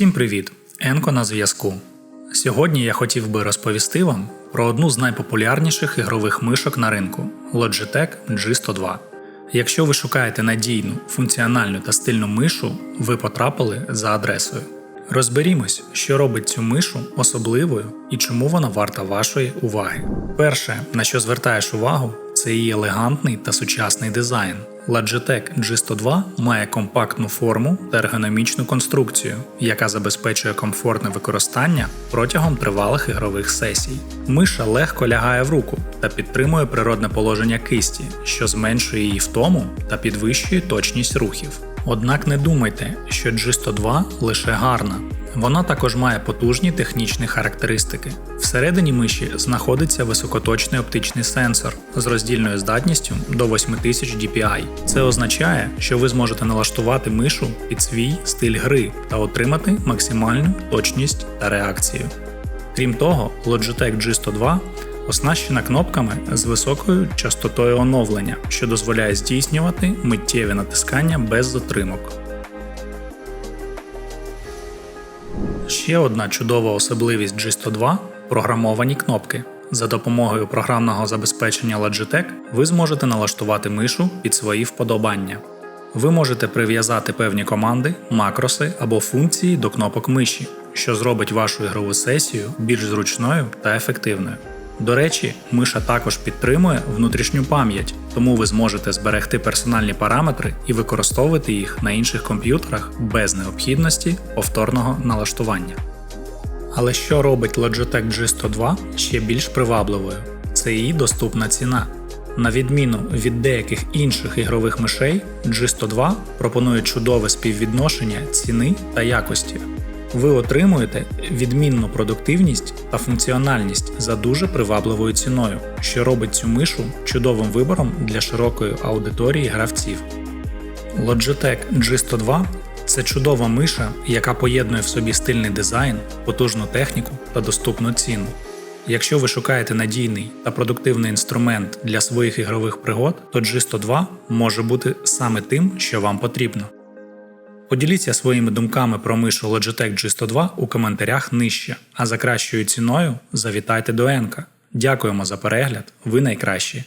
Всім привіт! Енко на зв'язку. Сьогодні я хотів би розповісти вам про одну з найпопулярніших ігрових мишок на ринку Logitech G102. Якщо ви шукаєте надійну, функціональну та стильну мишу, ви потрапили за адресою. Розберімось, що робить цю мишу особливою і чому вона варта вашої уваги. Перше, на що звертаєш увагу, це її елегантний та сучасний дизайн. Logitech G102 має компактну форму та ергономічну конструкцію, яка забезпечує комфортне використання протягом тривалих ігрових сесій. Миша легко лягає в руку та підтримує природне положення кисті, що зменшує її втому та підвищує точність рухів. Однак не думайте, що G102 лише гарна. Вона також має потужні технічні характеристики. Всередині миші знаходиться високоточний оптичний сенсор з роздільною здатністю до 8000 dpi. Це означає, що ви зможете налаштувати мишу під свій стиль гри та отримати максимальну точність та реакцію. Крім того, Logitech G102 оснащена кнопками з високою частотою оновлення, що дозволяє здійснювати миттєві натискання без затримок. Ще одна чудова особливість G102 програмовані кнопки. За допомогою програмного забезпечення Logitech ви зможете налаштувати мишу під свої вподобання. Ви можете прив'язати певні команди, макроси або функції до кнопок миші, що зробить вашу ігрову сесію більш зручною та ефективною. До речі, миша також підтримує внутрішню пам'ять, тому ви зможете зберегти персональні параметри і використовувати їх на інших комп'ютерах без необхідності повторного налаштування. Але що робить Logitech G102 ще більш привабливою? Це її доступна ціна. На відміну від деяких інших ігрових мишей, G102 пропонує чудове співвідношення ціни та якості. Ви отримуєте відмінну продуктивність та функціональність за дуже привабливою ціною, що робить цю мишу чудовим вибором для широкої аудиторії гравців. Logitech G102 це чудова миша, яка поєднує в собі стильний дизайн, потужну техніку та доступну ціну. Якщо ви шукаєте надійний та продуктивний інструмент для своїх ігрових пригод, то G102 може бути саме тим, що вам потрібно. Поділіться своїми думками про мишу Logitech G102 у коментарях нижче, а за кращою ціною завітайте до Енка. Дякуємо за перегляд, ви найкращі!